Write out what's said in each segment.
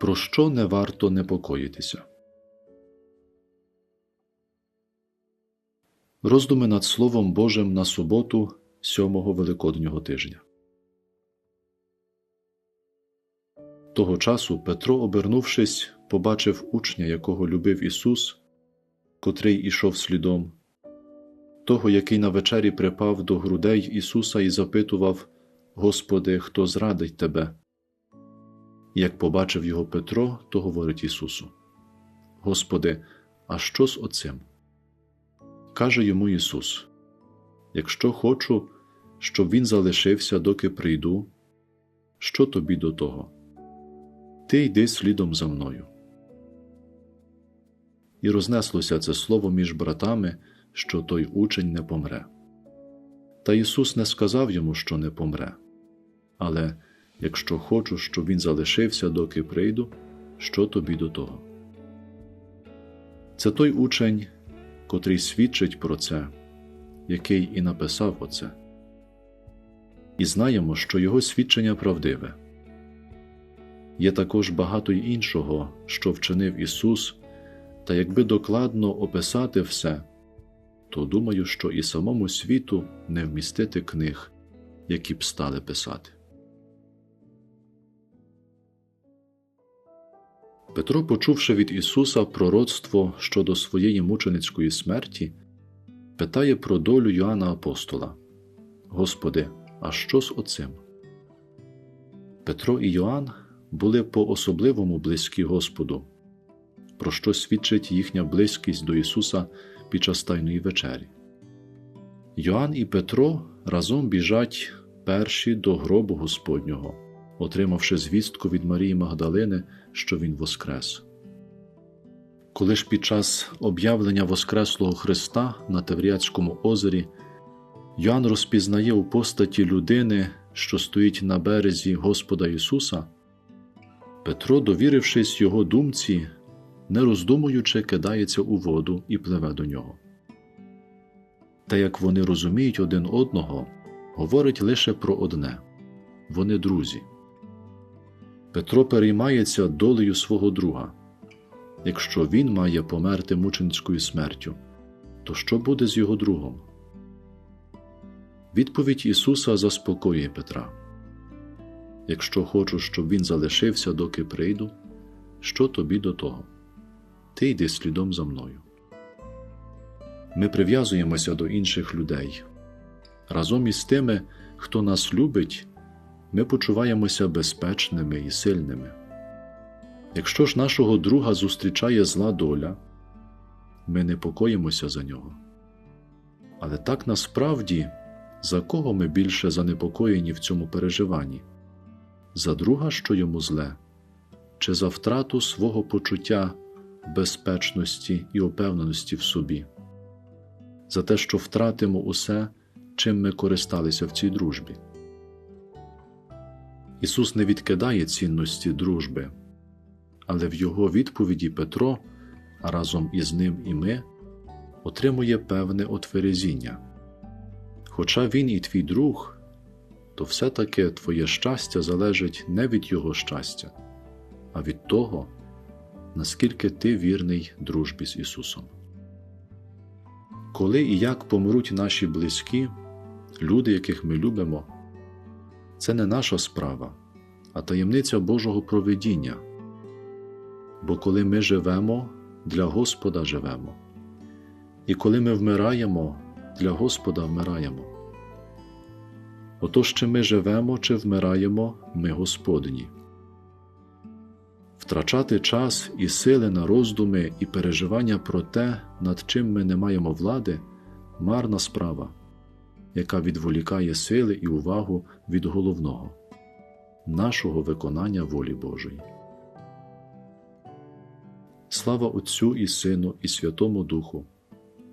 Про що не варто непокоїтися? Роздуми над Словом Божим на суботу сьомого Великоднього тижня. Того часу Петро, обернувшись, побачив учня, якого любив Ісус, котрий ішов слідом, того, який на вечері припав до грудей Ісуса і запитував Господи, хто зрадить Тебе? Як побачив його Петро, то говорить Ісусу: Господи, а що з оцим? Каже йому Ісус: Якщо хочу, щоб він залишився, доки прийду, що тобі до того? Ти йди слідом за мною. І рознеслося це слово між братами, що той учень не помре. Та Ісус не сказав йому, що не помре, але якщо хочу, щоб він залишився, доки прийду, що тобі до того? Це той учень, котрий свідчить про це, який і написав оце. І знаємо, що його свідчення правдиве. Є також багато й іншого, що вчинив Ісус, та якби докладно описати все, то думаю, що і самому світу не вмістити книг, які б стали писати. Петро, почувши від Ісуса пророцтво щодо своєї мученицької смерті, питає про долю Йоанна Апостола Господи, а що з оцим? Петро і Йоанн були по особливому близькі Господу, про що свідчить їхня близькість до Ісуса під час Тайної вечері. Йоанн і Петро разом біжать перші до гробу Господнього, отримавши звістку від Марії Магдалини, що Він воскрес. Коли ж під час об'явлення Воскреслого Христа на Тавріатському озері Йоанн розпізнає у постаті людини, що стоїть на березі Господа Ісуса, Петро, довірившись його думці, не роздумуючи, кидається у воду і пливе до нього. Та як вони розуміють один одного, говорить лише про одне вони друзі. Петро переймається долею свого друга. Якщо він має померти мученською смертю, то що буде з його другом? Відповідь Ісуса заспокоює Петра. Якщо хочу, щоб він залишився, доки прийду, що тобі до того? Ти йди слідом за мною. Ми прив'язуємося до інших людей. Разом із тими, хто нас любить, ми почуваємося безпечними і сильними. Якщо ж нашого друга зустрічає зла доля, ми непокоїмося за нього. Але так насправді, за кого ми більше занепокоєні в цьому переживанні? За друга, що йому зле, чи за втрату свого почуття безпечності і опевненості в собі, за те, що втратимо усе, чим ми користалися в цій дружбі. Ісус не відкидає цінності дружби, але в Його відповіді Петро, а разом із ним і ми, отримує певне отверезіння. Хоча він і твій друг, то все-таки твоє щастя залежить не від Його щастя, а від того, наскільки ти вірний дружбі з Ісусом. Коли і як помруть наші близькі, люди, яких ми любимо, це не наша справа, а таємниця Божого провидіння. Бо коли ми живемо, для Господа живемо, і коли ми вмираємо, для Господа вмираємо. Отож, чи ми живемо, чи вмираємо, ми Господні. Втрачати час і сили на роздуми і переживання про те, над чим ми не маємо влади, марна справа, яка відволікає сили і увагу від головного, нашого виконання волі Божої. Слава Отцю і Сину, і Святому Духу,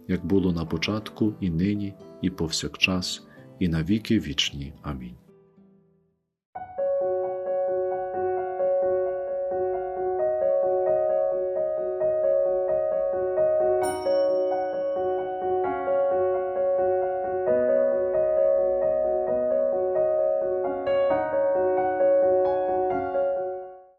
як було на початку, і нині, і повсякчас, і на віки вічні. Амінь.